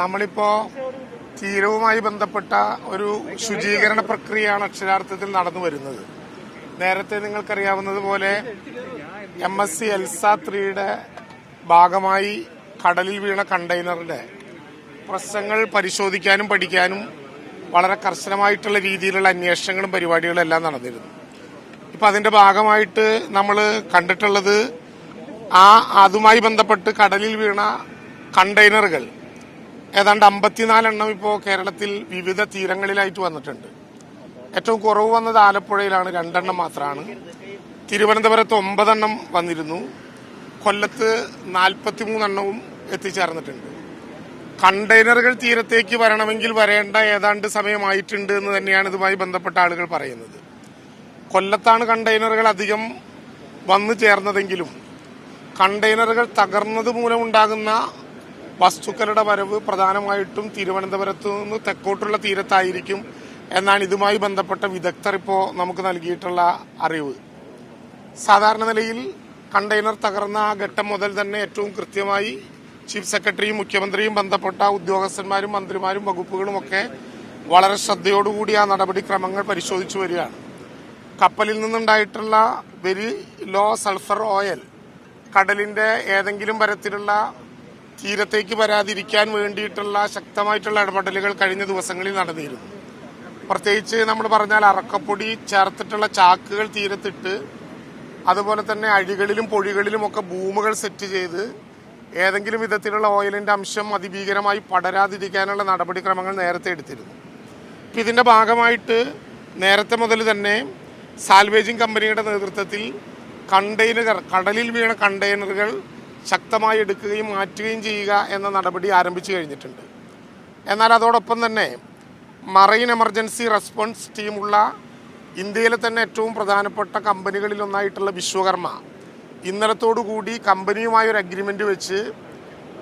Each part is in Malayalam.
നമ്മളിപ്പോ തീരവുമായി ബന്ധപ്പെട്ട ഒരു ശുചീകരണ പ്രക്രിയയാണ് അക്ഷരാർത്ഥത്തിൽ നടന്നു വരുന്നത്. നേരത്തെ നിങ്ങൾക്കറിയാവുന്നതുപോലെ എം എസ് സി എൽസ ത്രീയുടെ ഭാഗമായി കടലിൽ വീണ കണ്ടെയ്നറിന്റെ പ്രശ്നങ്ങൾ പരിശോധിക്കാനും പഠിക്കാനും വളരെ കർശനമായിട്ടുള്ള രീതിയിലുള്ള അന്വേഷണങ്ങളും പരിപാടികളും എല്ലാം നടന്നിരുന്നു. ഇപ്പൊ അതിന്റെ ഭാഗമായിട്ട് നമ്മൾ കണ്ടിട്ടുള്ളത് ആ അതുമായി ബന്ധപ്പെട്ട് കടലിൽ വീണ കണ്ടെയ്നറുകൾ ഏതാണ്ട് അമ്പത്തിനാലെണ്ണം ഇപ്പോൾ കേരളത്തിൽ വിവിധ തീരങ്ങളിലായിട്ട് വന്നിട്ടുണ്ട്. ഏറ്റവും കുറവ് വന്നത് ആലപ്പുഴയിലാണ് രണ്ടെണ്ണം മാത്രമാണ് തിരുവനന്തപുരത്ത് ഒമ്പതെണ്ണം വന്നിരുന്നു. കൊല്ലത്ത് നാൽപ്പത്തിമൂന്നെണ്ണവും എത്തിച്ചേർന്നിട്ടുണ്ട്. കണ്ടെയ്നറുകൾ തീരത്തേക്ക് വരണമെങ്കിൽ വരേണ്ട ഏതാണ്ട് സമയമായിട്ടുണ്ട് എന്ന് തന്നെയാണ് ഇതുമായി ബന്ധപ്പെട്ട ആളുകൾ പറയുന്നത്. കൊല്ലത്താണ് കണ്ടെയ്നറുകൾ അധികം വന്നു ചേർന്നതെങ്കിലും കണ്ടെയ്നറുകൾ തകർന്നത് മൂലമുണ്ടാകുന്ന വസ്തുക്കളുടെ വരവ് പ്രധാനമായിട്ടും തിരുവനന്തപുരത്ത് നിന്ന് തെക്കോട്ടുള്ള തീരത്തായിരിക്കും എന്നാണ് ഇതുമായി ബന്ധപ്പെട്ട വിദഗ്ധർ ഇപ്പോൾ നമുക്ക് നൽകിയിട്ടുള്ള അറിവ്. സാധാരണ നിലയിൽ കണ്ടെയ്നർ തകർന്ന ആ ഘട്ടം മുതൽ തന്നെ ഏറ്റവും കൃത്യമായി ചീഫ് സെക്രട്ടറിയും മുഖ്യമന്ത്രിയും ബന്ധപ്പെട്ട ഉദ്യോഗസ്ഥന്മാരും മന്ത്രിമാരും വകുപ്പുകളും ഒക്കെ വളരെ ശ്രദ്ധയോടുകൂടി ആ നടപടിക്രമങ്ങൾ പരിശോധിച്ചു വരികയാണ്. കപ്പലിൽ നിന്നുണ്ടായിട്ടുള്ള വെരി ലോ സൾഫർ ഓയിൽ കടലിന്റെ ഏതെങ്കിലും തരത്തിലുള്ള തീരത്തേക്ക് വരാതിരിക്കാൻ വേണ്ടിയിട്ടുള്ള ശക്തമായിട്ടുള്ള ഇടപെടലുകൾ കഴിഞ്ഞ ദിവസങ്ങളിൽ നടന്നിരുന്നു. പ്രത്യേകിച്ച് നമ്മൾ പറഞ്ഞാൽ അറക്കപ്പൊടി ചേർത്തിട്ടുള്ള ചാക്കുകൾ തീരത്തിട്ട് അതുപോലെ തന്നെ അഴികളിലും പൊഴികളിലും ഒക്കെ ഭൂമുകൾ സെറ്റ് ചെയ്ത് ഏതെങ്കിലും വിധത്തിലുള്ള ഓയിലിന്റെ അംശം അതിഭീകരമായി പടരാതിരിക്കാനുള്ള നടപടിക്രമങ്ങൾ നേരത്തെ എടുത്തിരുന്നു. ഇപ്പം ഇതിന്റെ ഭാഗമായിട്ട് നേരത്തെ മുതൽ തന്നെ സാൽവേജിംഗ് കമ്പനിയുടെ നേതൃത്വത്തിൽ കണ്ടെയ്നറുകൾ കടലിൽ വീണ കണ്ടെയ്നറുകൾ ശക്തമായി എടുക്കുകയും മാറ്റുകയും ചെയ്യുക എന്ന നടപടി ആരംഭിച്ചു കഴിഞ്ഞിട്ടുണ്ട്. എന്നാൽ അതോടൊപ്പം തന്നെ മറൈൻ എമർജൻസി റെസ്പോൺസ് ടീമുള്ള ഇന്ത്യയിലെ തന്നെ ഏറ്റവും പ്രധാനപ്പെട്ട കമ്പനികളിലൊന്നായിട്ടുള്ള വിശ്വകർമ്മ. ഇന്നലത്തോടുകൂടി കമ്പനിയുമായി ഒരു അഗ്രിമെന്റ് വെച്ച്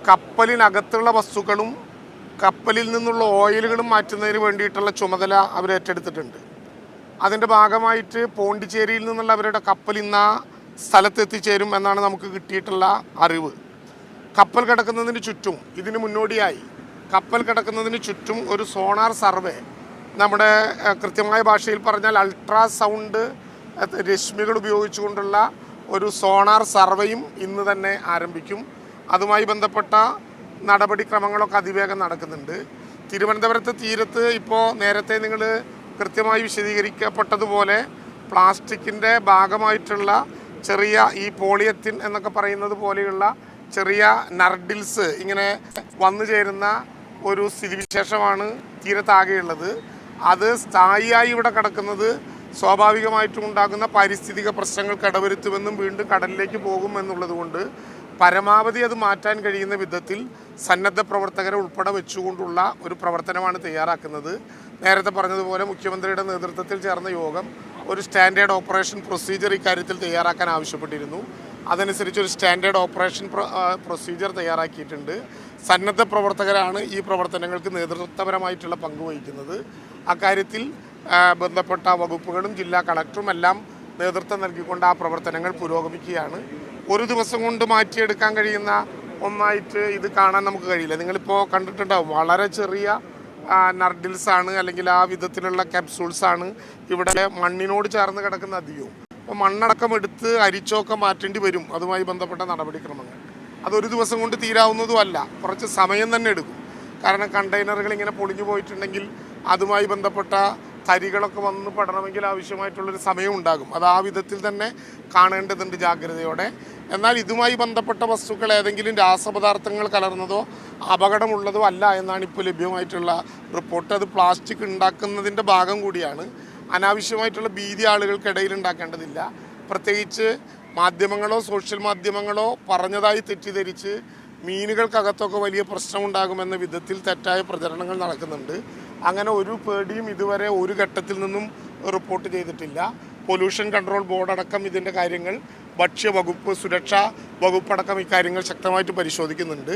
കപ്പലിനകത്തുള്ള വസ്തുക്കളും കപ്പലിൽ നിന്നുള്ള ഓയിലുകളും മാറ്റുന്നതിന് വേണ്ടിയിട്ടുള്ള ചുമതല അവർ ഏറ്റെടുത്തിട്ടുണ്ട് അതിന്റെ ഭാഗമായിട്ട് പോണ്ടിച്ചേരിയിൽ നിന്നുള്ള അവരുടെ കപ്പൽ ഇന്ന് ആ സ്ഥലത്ത് എത്തിച്ചേരും എന്നാണ് നമുക്ക് കിട്ടിയിട്ടുള്ള അറിവ്. കപ്പൽ കിടക്കുന്നതിന് ചുറ്റും ഇതിന് മുന്നോടിയായി കപ്പൽ കിടക്കുന്നതിന് ചുറ്റും ഒരു സോണാർ സർവേ. നമ്മുടെ കൃത്യമായ ഭാഷയിൽ പറഞ്ഞാൽ അൾട്രാസൗണ്ട് രശ്മികൾ ഉപയോഗിച്ചുകൊണ്ടുള്ള ഒരു സോണാർ സർവേയും ഇന്ന് തന്നെ ആരംഭിക്കും. അതുമായി ബന്ധപ്പെട്ട നടപടിക്രമങ്ങളൊക്കെ അതിവേഗം നടക്കുന്നുണ്ട്. തിരുവനന്തപുരത്ത് തീരത്ത് ഇപ്പോൾ നേരത്തെ നിങ്ങൾ കൃത്യമായി വിശദീകരിക്കപ്പെട്ടതുപോലെ പ്ലാസ്റ്റിക്കിന്റെ ഭാഗമായിട്ടുള്ള ചെറിയ ഈ പോളിയത്തിൻ എന്നൊക്കെ പറയുന്നത് പോലെയുള്ള ചെറിയ നർഡിൽസ് ഇങ്ങനെ വന്നു ചേരുന്ന ഒരു സ്ഥിതിവിശേഷമാണ് തീരത്താകെയുള്ളത്. അത് സ്ഥായിയായി ഇവിടെ കിടക്കുന്നത് സ്വാഭാവികമായിട്ടും ഉണ്ടാകുന്ന പാരിസ്ഥിതിക പ്രശ്നങ്ങൾക്ക് ഇടവരുത്തുമെന്നും വീണ്ടും കടലിലേക്ക് പോകും എന്നുള്ളത് കൊണ്ട് പരമാവധി അത് മാറ്റാൻ കഴിയുന്ന വിധത്തിൽ സന്നദ്ധ പ്രവർത്തകരെ ഉൾപ്പെടെ വെച്ചുകൊണ്ടുള്ള ഒരു പ്രവർത്തനമാണ് തയ്യാറാക്കുന്നത്. നേരത്തെ പറഞ്ഞതുപോലെ മുഖ്യമന്ത്രിയുടെ നേതൃത്വത്തിൽ ചേർന്ന യോഗം ഒരു സ്റ്റാൻഡേർഡ് ഓപ്പറേഷൻ പ്രൊസീജിയർ ഇക്കാര്യത്തിൽ തയ്യാറാക്കാൻ ആവശ്യപ്പെട്ടിരുന്നു. അതനുസരിച്ച് ഒരു സ്റ്റാൻഡേർഡ് ഓപ്പറേഷൻ പ്രൊ- പ്രൊസീജിയർ തയ്യാറാക്കിയിട്ടുണ്ട്. സന്നദ്ധ പ്രവർത്തകരാണ് ഈ പ്രവർത്തനങ്ങൾക്ക് നേതൃത്വപരമായിട്ടുള്ള പങ്ക് വഹിക്കുന്നത്. അക്കാര്യത്തിൽ ബന്ധപ്പെട്ട വകുപ്പുകളും ജില്ലാ കളക്ടറും എല്ലാം നേതൃത്വം നൽകിക്കൊണ്ട് ആ പ്രവർത്തനങ്ങൾ പുരോഗമിക്കുകയാണ്. ഒരു ദിവസം കൊണ്ട് മാറ്റിയെടുക്കാൻ കഴിയുന്ന ഒന്നായിട്ട് ഇത് കാണാൻ നമുക്ക് കഴിയില്ല. നിങ്ങളിപ്പോൾ കണ്ടിട്ടുണ്ടാവും വളരെ ചെറിയ നർഡിൽസ് ആണ് അല്ലെങ്കിൽ ആ വിധത്തിലുള്ള ക്യാപ്സൂൾസ് ആണ് ഇവിടെ മണ്ണിനോട് ചേർന്ന് കിടക്കുന്ന അധികവും. അപ്പോൾ മണ്ണടക്കം എടുത്ത് അരിച്ചൊക്കെ മാറ്റേണ്ടി വരും. അതുമായി ബന്ധപ്പെട്ട നടപടിക്രമങ്ങൾ. അതൊരു ദിവസം കൊണ്ട് തീരാവുന്നതുമല്ല കുറച്ച് സമയം തന്നെ എടുക്കും. കാരണം കണ്ടെയ്നറുകൾ ഇങ്ങനെ പൊളിഞ്ഞു പോയിട്ടുണ്ടെങ്കിൽ അതുമായി ബന്ധപ്പെട്ട തരികളൊക്കെ വന്ന് പെടണമെങ്കിൽ ആവശ്യമായിട്ടുള്ളൊരു സമയം ഉണ്ടാകും അത് ആ വിധത്തിൽ തന്നെ കാണേണ്ടതുണ്ട് ജാഗ്രതയോടെ. എന്നാൽ ഇതുമായി ബന്ധപ്പെട്ട വസ്തുക്കൾ ഏതെങ്കിലും രാസപദാർത്ഥങ്ങൾ കലർന്നതോ അപകടമുള്ളതോ അല്ല എന്നാണ് ഇപ്പോൾ ലഭ്യമായിട്ടുള്ള റിപ്പോർട്ട്. അത് പ്ലാസ്റ്റിക് ഉണ്ടാക്കുന്നതിന്റെ ഭാഗം കൂടിയാണ്. അനാവശ്യമായിട്ടുള്ള ഭീതി ആളുകൾക്കിടയിൽ ഉണ്ടാക്കേണ്ടതില്ല. പ്രത്യേകിച്ച് മാധ്യമങ്ങളോ സോഷ്യൽ മാധ്യമങ്ങളോ പറഞ്ഞതായി തെറ്റിദ്ധരിച്ച് മീനുകൾക്കകത്തൊക്കെ വലിയ പ്രശ്നമുണ്ടാകുമെന്ന വിധത്തിൽ തെറ്റായ പ്രചരണങ്ങൾ നടക്കുന്നുണ്ട്. അങ്ങനെ ഒരു പേടിയും ഇതുവരെ ഒരു ഘട്ടത്തിൽ നിന്നും റിപ്പോർട്ട് ചെയ്തിട്ടില്ല. പൊല്യൂഷൻ കൺട്രോൾ ബോർഡ് അടക്കം ഇതിന്റെ കാര്യങ്ങൾ ഭക്ഷ്യവകുപ്പ് സുരക്ഷാ വകുപ്പടക്കം ഇക്കാര്യങ്ങൾ ശക്തമായിട്ട് പരിശോധിക്കുന്നുണ്ട്.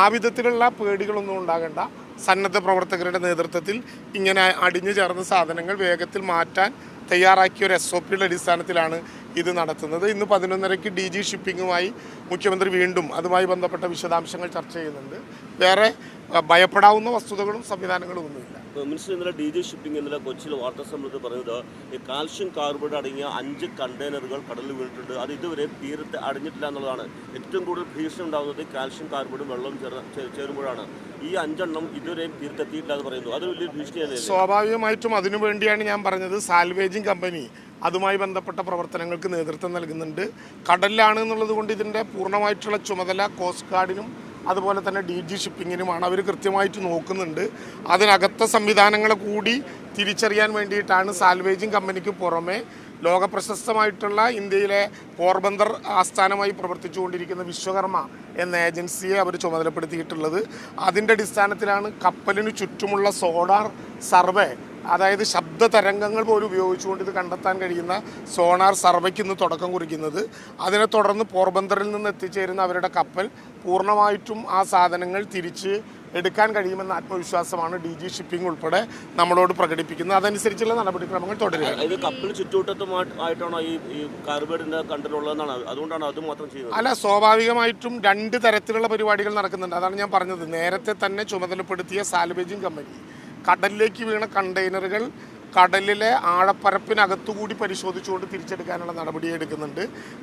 ആ വിധത്തിലുള്ള പേടികളൊന്നും ഉണ്ടാകേണ്ട. സന്നദ്ധ പ്രവർത്തകരുടെ നേതൃത്വത്തിൽ ഇങ്ങനെ അടിഞ്ഞു ചേർന്ന സാധനങ്ങൾ വേഗത്തിൽ മാറ്റാൻ തയ്യാറാക്കിയ ഒരു എസ് ഒ പിയുടെ അടിസ്ഥാനത്തിലാണ് ഇത് നടത്തുന്നത്. ഇന്ന് പതിനൊന്നരയ്ക്ക് ഡി ജി ഷിപ്പിങ്ങുമായി മുഖ്യമന്ത്രി വീണ്ടും അതുമായി ബന്ധപ്പെട്ട വിശദാംശങ്ങൾ ചർച്ച ചെയ്യുന്നുണ്ട്. വേറെ ഭയപ്പെടാവുന്ന വസ്തുതകളും സംവിധാനങ്ങളും ഒന്നുമില്ല. മിനിസ്റ്റർ ഇന്നലെ ഡി ജി ഷിപ്പിംഗ് ഇന്നലെ കൊച്ചിയിൽ വാർത്താ സമ്മേളനത്തിൽ പറയുന്നത് ഈ കാൽഷ്യം കാർബൈഡ് അടങ്ങിയ അഞ്ച് കണ്ടെയ്നറുകൾ കടലിൽ വീണിട്ടുണ്ട്. അത് ഇതുവരെ തീരത്ത് അടഞ്ഞിട്ടില്ല എന്നുള്ളതാണ് ഏറ്റവും കൂടുതൽ ഭീഷണി ഉണ്ടാകുന്നത് കാൽഷ്യം കാർബൈഡും വെള്ളവും ചേരുമ്പോഴാണ്. ഈ അഞ്ചെണ്ണം ഇതുവരെയും തീരത്തെത്തിയിട്ടില്ല എന്ന് പറയുന്നു. അത് വലിയ ഭീഷണിയാണ് സ്വാഭാവികമായിട്ടും അതിനു വേണ്ടിയാണ് ഞാൻ പറഞ്ഞത്. സാൽവേജിങ് കമ്പനി അതുമായി ബന്ധപ്പെട്ട പ്രവർത്തനങ്ങൾക്ക് നേതൃത്വം നൽകുന്നുണ്ട്. കടലിലാണ് എന്നുള്ളത് കൊണ്ട് ഇതിന്റെ പൂർണമായിട്ടുള്ള ചുമതല കോസ്റ്റ് ഗാർഡിനും അതുപോലെ തന്നെ ഡി ജി ഷിപ്പിങ്ങിനുമാണ് അവർ കൃത്യമായിട്ട് നോക്കുന്നുണ്ട്. അതിനകത്തെ സംവിധാനങ്ങളെ കൂടി തിരിച്ചറിയാൻ വേണ്ടിയിട്ടാണ് സാൽവേജിങ് കമ്പനിക്ക് പുറമെ ലോക പ്രശസ്തമായിട്ടുള്ള ഇന്ത്യയിലെ പോർബന്ദർ ആസ്ഥാനമായി പ്രവർത്തിച്ചുകൊണ്ടിരിക്കുന്ന വിശ്വകർമ്മ എന്ന ഏജൻസിയെ അവർ ചുമതലപ്പെടുത്തിയിട്ടുള്ളത്. അതിന്റെ അടിസ്ഥാനത്തിലാണ് കപ്പലിന് ചുറ്റുമുള്ള സോഡാർ സർവേ അതായത് ശബ്ദ തരംഗങ്ങൾ പോലും ഉപയോഗിച്ചുകൊണ്ട് ഇത് കണ്ടെത്താൻ കഴിയുന്ന സോണാർ സർവയ്ക്ക് ഇന്ന് തുടക്കം കുറിക്കുന്നത്. അതിനെ തുടർന്ന് പോർബന്തറിൽ നിന്ന് എത്തിച്ചേരുന്ന അവരുടെ കപ്പൽ പൂർണമായിട്ടും ആ സാധനങ്ങൾ തിരിച്ച് എടുക്കാൻ കഴിയുമെന്ന ആത്മവിശ്വാസമാണ് ഡി ജി ഷിപ്പിംഗ് ഉൾപ്പെടെ നമ്മളോട് പ്രകടിപ്പിക്കുന്നത്. അതനുസരിച്ചുള്ള നടപടിക്രമങ്ങൾ തുടരുക ഇത് കപ്പൽ ഈ അതുകൊണ്ടാണ് അത് മാത്രം ചെയ്യുന്നത്. അല്ല സ്വാഭാവികമായിട്ടും രണ്ട് തരത്തിലുള്ള പരിപാടികൾ നടക്കുന്നുണ്ട്. അതാണ് ഞാൻ പറഞ്ഞത്. നേരത്തെ തന്നെ ചുമതലപ്പെടുത്തിയ സാൽവേജിങ് കമ്പനി. കടലിലേക്ക് വീണ കണ്ടെയ്നറുകൾ കടലിലെ ആഴപ്പരപ്പിനകത്തുകൂടി പരിശോധിച്ചുകൊണ്ട് തിരിച്ചെടുക്കാനുള്ള നടപടി എടുക്കുന്നുണ്ട്.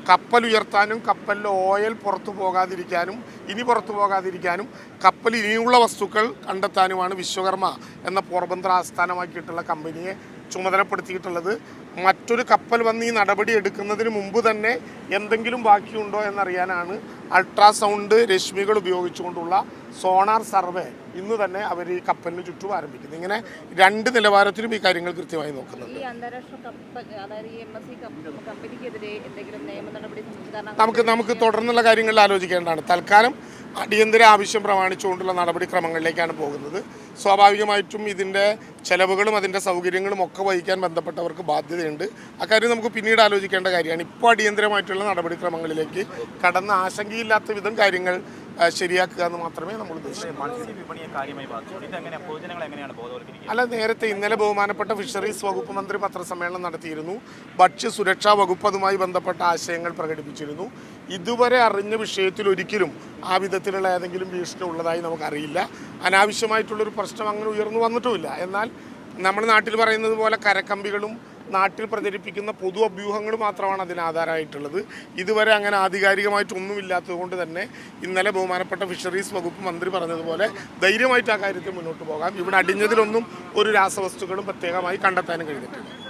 കപ്പൽ ഉയർത്താനും കപ്പലിലെ ഓയിൽ പുറത്തു പോകാതിരിക്കാനും ഇനി പുറത്തു പോകാതിരിക്കാനും കപ്പൽ ഇനിയുള്ള വസ്തുക്കൾ കണ്ടെത്താനുമാണ് വിശ്വകർമ്മ എന്ന പോർബന്തർ ആസ്ഥാനമാക്കിയിട്ടുള്ള കമ്പനിയെ ചുമതലപ്പെടുത്തിയിട്ടുള്ളത്. മറ്റൊരു കപ്പൽ വന്ന് ഈ നടപടി എടുക്കുന്നതിന് മുമ്പ് തന്നെ എന്തെങ്കിലും ബാക്കിയുണ്ടോ എന്നറിയാനാണ് അൾട്രാസൗണ്ട് രശ്മികൾ ഉപയോഗിച്ചുകൊണ്ടുള്ള സോണാർ സർവേ ഇന്ന് തന്നെ അവർ ഈ കപ്പലിന് ചുറ്റും ആരംഭിക്കുന്നു. ഇങ്ങനെ രണ്ട് നിലവാരത്തിലും ഈ കാര്യങ്ങൾ കൃത്യമായി നോക്കുന്നുണ്ട്. നമുക്ക് നമുക്ക് തുടർന്നുള്ള കാര്യങ്ങളിൽ ആലോചിക്കേണ്ടതാണ്. തൽക്കാലം അടിയന്തര ആവശ്യം പ്രമാണിച്ചുകൊണ്ടുള്ള നടപടിക്രമങ്ങളിലേക്കാണ് പോകുന്നത്. സ്വാഭാവികമായിട്ടും ഇതിന്റെ ചെലവുകളും അതിന്റെ സൗകര്യങ്ങളും ഒക്കെ വഹിക്കാൻ ബന്ധപ്പെട്ടവർക്ക് ബാധ്യതയുണ്ട്. അക്കാര്യം നമുക്ക് പിന്നീട് ആലോചിക്കേണ്ട കാര്യമാണ്. ഇപ്പോൾ അടിയന്തരമായിട്ടുള്ള നടപടിക്രമങ്ങളിലേക്ക് കടന്ന് ആശങ്കയില്ലാത്ത വിധം കാര്യങ്ങൾ ശരിയാക്കുക എന്ന് മാത്രമേ നമ്മൾ ഉദ്ദേശിക്കുന്നുള്ളൂ അല്ല നേരത്തെ ഇന്നലെ ബഹുമാനപ്പെട്ട ഫിഷറീസ് വകുപ്പ് മന്ത്രി പത്രസമ്മേളനം നടത്തിയിരുന്നു. ഭക്ഷ്യ സുരക്ഷാ വകുപ്പ് അതുമായി ബന്ധപ്പെട്ട ആശയങ്ങൾ പ്രകടിപ്പിച്ചിരുന്നു. ഇതുവരെ അറിഞ്ഞ വിഷയത്തിൽ ഒരിക്കലും ആ വിധത്തിലുള്ള ഏതെങ്കിലും ഭീഷണി ഉള്ളതായി നമുക്കറിയില്ല. അനാവശ്യമായിട്ടുള്ളൊരു പ്രശ്നം അങ്ങനെ ഉയർന്നു വന്നിട്ടുമില്ല. എന്നാൽ നമ്മുടെ നാട്ടിൽ പറയുന്നത് പോലെ കരക്കമ്പികളും നാട്ടിൽ പ്രചരിപ്പിക്കുന്ന പൊതു അഭ്യൂഹങ്ങൾ മാത്രമാണ് അതിന് ആധാരമായിട്ടുള്ളത്. ഇതുവരെ അങ്ങനെ ആധികാരികമായിട്ട് ഒന്നുമില്ലാത്തത് കൊണ്ട് തന്നെ ഇന്നലെ ബഹുമാനപ്പെട്ട ഫിഷറീസ് വകുപ്പ് മന്ത്രി പറഞ്ഞതുപോലെ ധൈര്യമായിട്ട് ആ കാര്യത്തിൽ മുന്നോട്ട് പോകാം. ഇവിടെ അടിഞ്ഞതിലൊന്നും ഒരു രാസവസ്തുക്കളും പ്രത്യേകമായി കണ്ടെത്താനും കഴിഞ്ഞിട്ടില്ല.